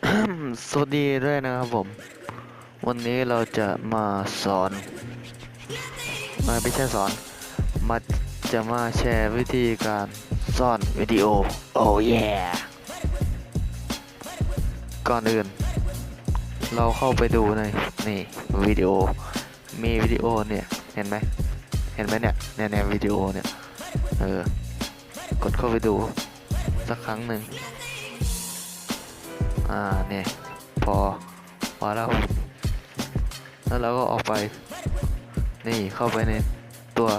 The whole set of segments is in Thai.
สวัสดีด้วยนะครับผม วันนี้เราจะมาสอนมาไม่ใช่สอน มาจะมาแชร์วิธีการซ่อนวิดีโอ โอ้ยก่อนอื่น เราเข้าไปดูในนี่วิดีโอ มีวิดีโอเนี่ย เห็นไหมเห็นไหมเนี่ยเนี่ยเนี่ยวิดีโอเนี่ย เออ กดเข้าไปดูสักครั้งหนึ่ง อ่าเนี่ยพอพอแล้วแล้วเราก็ออกไป นี่เข้าไปในตัว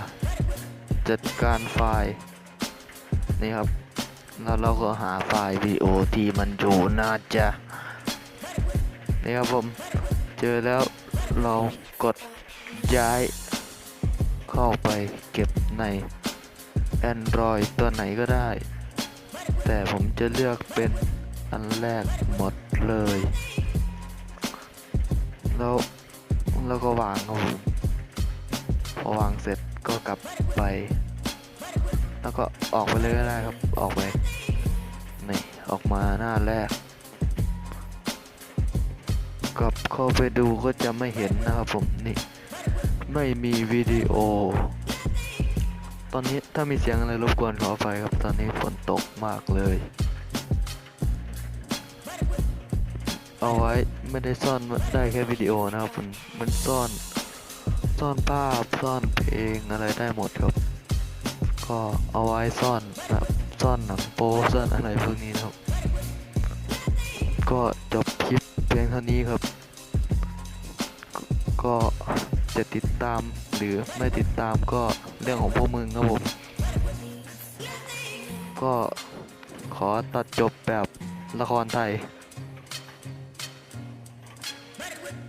จัดการไฟล์นี่ครับ แล้วเราก็หาไฟล์วีโอที่มันอยู่น่าจะนี่ครับผมเจอแล้วเรากดย้าย เข้าไปเก็บใน Android ตัวไหนก็ได้ แต่ผมจะเลือกเป็น อันแรกหมดเลย แล้วแล้วก็วางครับผมพอวางเสร็จก็กลับไป แล้วก็ออกไปเลยก็ได้ครับออกไปนี่ออกมาหน้าแรกกลับเข้าไปดูก็จะไม่เห็นนะครับผมนี่ไม่มีวิดีโอ ตอนนี้ถ้ามีเสียงอะไรรบกวนขออภัยครับตอนนี้ฝนตกมากเลย เอาไว้ไม่ได้ซ่อนได้แค่วิดีโอนะครับมันมันซ่อนซ่อนภาพซ่อนเพลงอะไรได้หมดครับก็เอาไว้ซ่อนแบบซ่อนหนังโป๊ซ่อนอะไรพวกนี้นะครับ ก็จบคลิปเพียงเท่านี้ครับ ก็จะติดตามหรือไม่ติดตามก็เรื่องของพวกมึงครับผม ก็ขอตัดจบแบบละครไทย